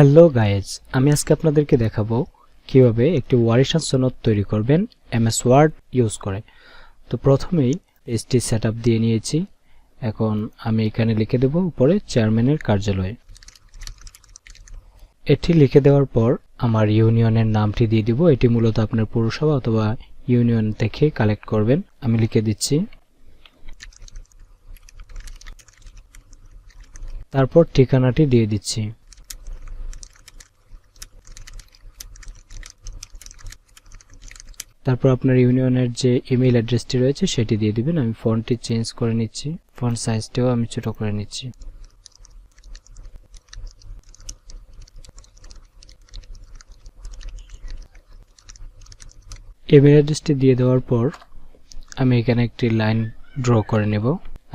Hello guys, আমি আজকে আপনাদেরকে দেখাবো কীভাবে একটি ওয়ারিশান সনদ তৈরি করবেন এমএস ওয়ার্ড ইউজ করে। তো প্রথমেই এসটি সেট দিয়ে নিয়েছি। এখন আমি এখানে লিখে দেব উপরে চেয়ারম্যানের কার্যালয়। এটি লিখে দেওয়ার পর আমার ইউনিয়নের নামটি দিয়ে দিব। এটি মূলত আপনার পৌরসভা অথবা ইউনিয়ন থেকে কালেক্ট করবেন। আমি লিখে দিচ্ছি। তারপর ঠিকানাটি দিয়ে দিচ্ছি। তারপর আপনার ইউনিয়নের যে ইমেল অ্যাড্রেসটি রয়েছে, সেটি দিয়ে দিবেন। আমি ফন্টটি চেঞ্জ করে নিচ্ছি। ফন্ট সাইজটিও আমি ছোট করে নিচ্ছি। ইমেল অ্যাড্রেসটি দিয়ে দেওয়ার পর আমি এখানে একটি লাইন ড্র করে নেব।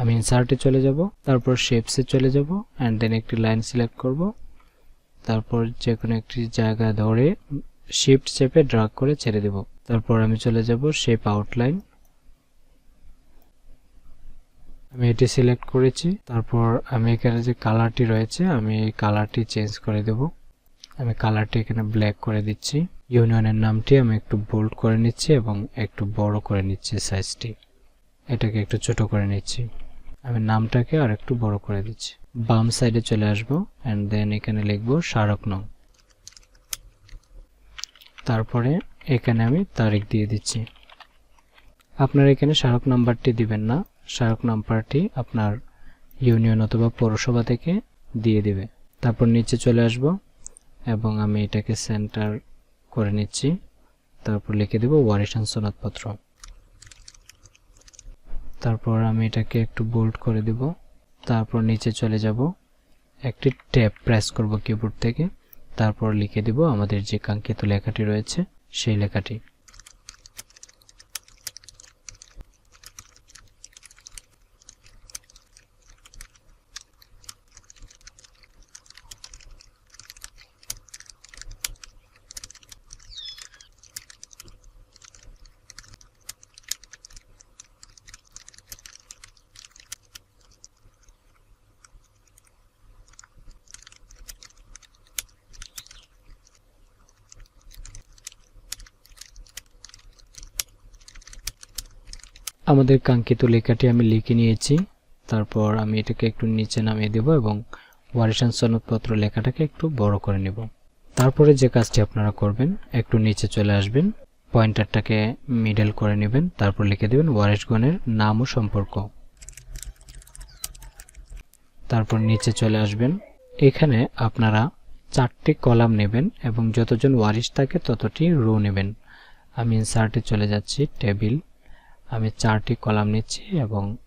আমি ইনসার্টে চলে যাব, তারপর শেপসে চলে যাব অ্যান্ড দেন একটি লাইন সিলেক্ট করব। তারপর যে কোনো একটি জায়গা ধরে শিফট শেপে ড্রাগ করে ছেড়ে দেব। তারপর আমি চলে যাব শেপ আউটলাইন আমি এটি সিলেক্ট করেছি, তারপর আমি এখানে যে কালারটি রয়েছে, আমি এই কালারটি চেঞ্জ করে দেব। আমি কালারটি এখানে ব্ল্যাক করে দিচ্ছি। ইউনিয়নের নামটি আমি একটু বোল্ড করে নিচ্ছি এবং একটু বড় করে নিচ্ছি সাইজটি এটাকে একটু ছোট করে নিচ্ছি। আমি নামটাকে আর একটু বড় করে দিচ্ছি। বাম সাইডে চলে আসব অ্যান্ড দেন এখানে লিখব স্মারক নং। তারপরে এখানে আমি তারিখ দিয়ে দিচ্ছি। আপনার এখানে স্মারক নাম্বারটি দিবেন না। স্মারক নাম্বারটি আপনার ইউনিয়ন অথবা পৌরসভা থেকে দিয়ে দিবে। তারপর নিচে চলে আসব এবং আমি এটাকে সেন্টার করে নিচ্ছি। তারপর লিখে দেব ওয়ারিশান সনদপত্র তারপর আমি এটাকে একটু বোল্ড করে দেব। তারপর নিচে চলে যাব। একটি ট্যাব প্রেস করব কিবোর্ড থেকে। তারপর লিখে দেব আমাদের যে কাঙ্ক্ষিত লেখাটি রয়েছে। সেই লেখাটি। আমাদের কাঙ্ক্ষিত লেখাটি আমি লিখে নিয়েছি। তারপর আমি এটাকে একটু নিচে নামিয়ে দেব এবং ওয়ারিশান সনদপত্র লেখাটাকে একটু বড় করে নেব। তারপরে যে কাজটি আপনারা করবেন, একটু নিচে চলে আসবেন, পয়েন্টারটাকে মিডল করে নেবেন, তারপর লিখে দেবেন ওয়ারিশগণের নাম ও সম্পর্ক। তারপর নিচে চলে আসবেন। এখানে আপনারা চারটি কলাম নেবেন এবং যতজন ওয়ারিশ থাকে ততটি রো নেবেন। আমি ইনসার্টে চলে যাচ্ছি, টেবিল আমি চারটি কলাম নিচ্ছি এবং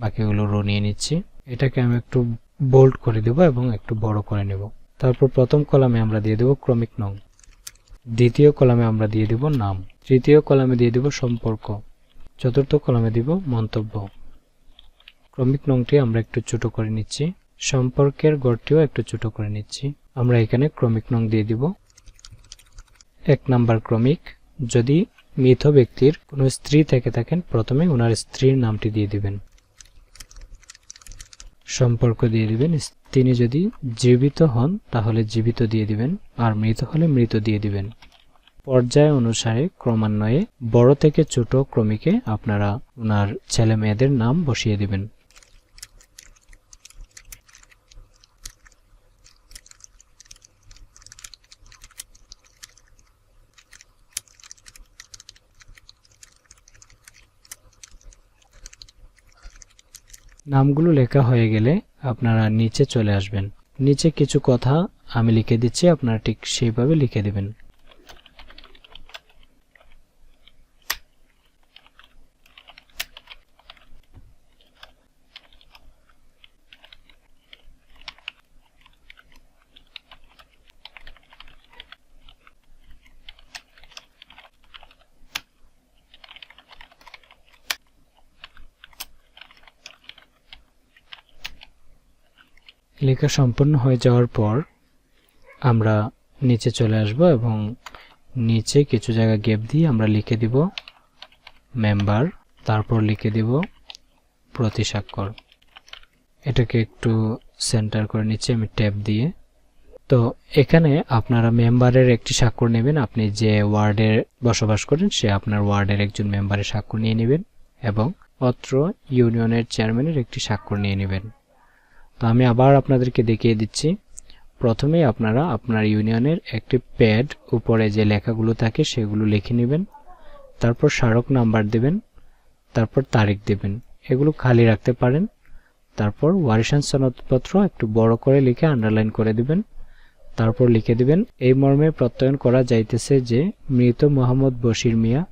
বাকিগুলো রো নিয়ে নিচ্ছি। এটাকে আমি একটু বোল্ড করে দেব এবং একটু বড় করে নেব। তারপর প্রথম কলামে আমরা দিয়ে দেব ক্রমিক নং। দ্বিতীয় কলামে আমরা দিয়ে দেব নাম। তৃতীয় কলামে দিয়ে দেব সম্পর্ক। চতুর্থ কলামে দিব মন্তব্য। ক্রমিক নংটি আমরা একটু ছোট করে নিচ্ছি। সম্পর্কের গড়টিও একটু ছোট করে নিচ্ছি। আমরা এখানে ক্রমিক নং দিয়ে দিব। এক নাম্বার ক্রমিক। যদি মৃত ব্যক্তির কোন স্ত্রী থেকে থাকেন, প্রথমে ওনার স্ত্রীর নামটি দিয়ে দিবেন। সম্পর্ক দিয়ে দিবেন। তিনি যদি জীবিত হন, তাহলে জীবিত দিয়ে দিবেন, আর মৃত হলে মৃত দিয়ে দিবেন। পর্যায় অনুসারে ক্রমান্বয়ে বড় থেকে ছোট ক্রমিকে আপনারা ওনার ছেলে মেয়েদের নাম বসিয়ে দিবেন। নামগুলো লেখা হয়ে গেলে আপনারা নিচে চলে আসবেন। নিচে কিছু কথা আমি লিখে দিচ্ছি, আপনারা ঠিক সেইভাবে লিখে দেবেন। লেখা সম্পূর্ণ হয়ে যাওয়ার পর আমরা নিচে চলে আসব এবং নিচে কিছু জায়গা গ্যাপ দিয়ে আমরা লিখে দিব মেম্বার তারপর লিখে দিব প্রতিস্বাক্ষর। এটাকে একটু সেন্টার করে নিচ্ছি আমি ট্যাব দিয়ে। তো এখানে আপনারা মেম্বারের একটি স্বাক্ষর নেবেন। আপনি যে ওয়ার্ডে বসবাস করেন, সে আপনার ওয়ার্ডের একজন মেম্বারের স্বাক্ষর নিয়ে নেবেন এবং অত্র ইউনিয়নের চেয়ারম্যানের একটি স্বাক্ষর নিয়ে নেবেন। তো আমি আবার আপনাদেরকে দেখিয়ে দিচ্ছি। প্রথমে আপনারা আপনার ইউনিয়নের একটি প্যাড উপরে যে লেখাগুলো থাকে সেগুলো লিখে নেবেন। তারপর স্মারক নাম্বার দেবেন। তারপর তারিখ দেবেন। এগুলো খালি রাখতে পারেন। তারপর ওয়ারিশান সনদপত্র একটু বড় করে লিখে আন্ডারলাইন করে দিবেন। তারপর লিখে দিবেন, এই মর্মে প্রত্যয়ন করা যাইতেছে যে মৃত মোহাম্মদ বশির মিয়া,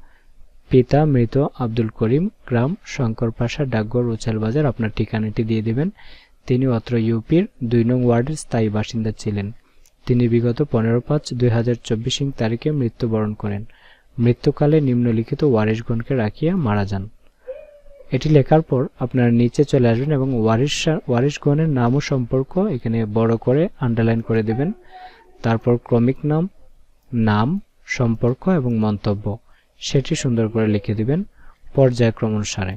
পিতা মৃত আব্দুল করিম গ্রাম শঙ্করপাশা ডাকঘর উচাল বাজার আপনার ঠিকানাটি দিয়ে দিবেন। তিনি অত্র ইউপির দুই নং ওয়ার্ডের স্থায়ী বাসিন্দা ছিলেন। তিনি বিগত পনেরো পাঁচ দুই হাজার চব্বিশ তারিখে মৃত্যুবরণ করেন। মৃত্যুকালে নিম্নলিখিত ওয়ারিশগণকে রাখিয়া মারা যান। এটি লেখার পর আপনারা নিচে চলে আসবেন এবং ওয়ারিশ ওয়ারিশগণের নাম ও সম্পর্ক এখানে বড় করে আন্ডারলাইন করে দেবেন। তারপর ক্রমিক নাম নাম, সম্পর্ক এবং মন্তব্য। সেটি সুন্দর করে লিখে দিবেন পর্যায়ক্রম অনুসারে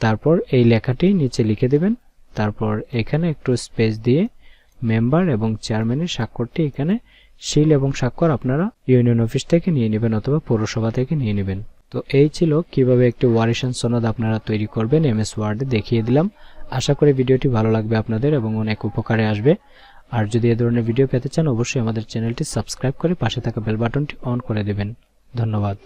তারপর এই লেখাটি নিচে লিখে দেবেন তারপর এখানে একটু স্পেস দিয়ে মেম্বার এবং চেয়ারম্যানের স্বাক্ষরটি এখানে সিল এবং স্বাক্ষর আপনারা ইউনিয়ন অফিস থেকে নিয়ে নেবেন অথবা পৌরসভা থেকে নিয়ে নেবেন। তো এই ছিল কীভাবে একটি ওয়ারিশন সনদ আপনারা তৈরি করবেন এমএস ওয়ার্ডে দেখিয়ে দিলাম। আশা করি ভিডিওটি ভালো লাগবে আপনাদের এবং অনেক উপকারে আসবে। আর যদি এ ধরনের ভিডিও পেতে চান, অবশ্যই আমাদের চ্যানেলটি সাবস্ক্রাইব করে পাশে থাকা বেল বাটনটি অন করে দেবেন। ধন্যবাদ।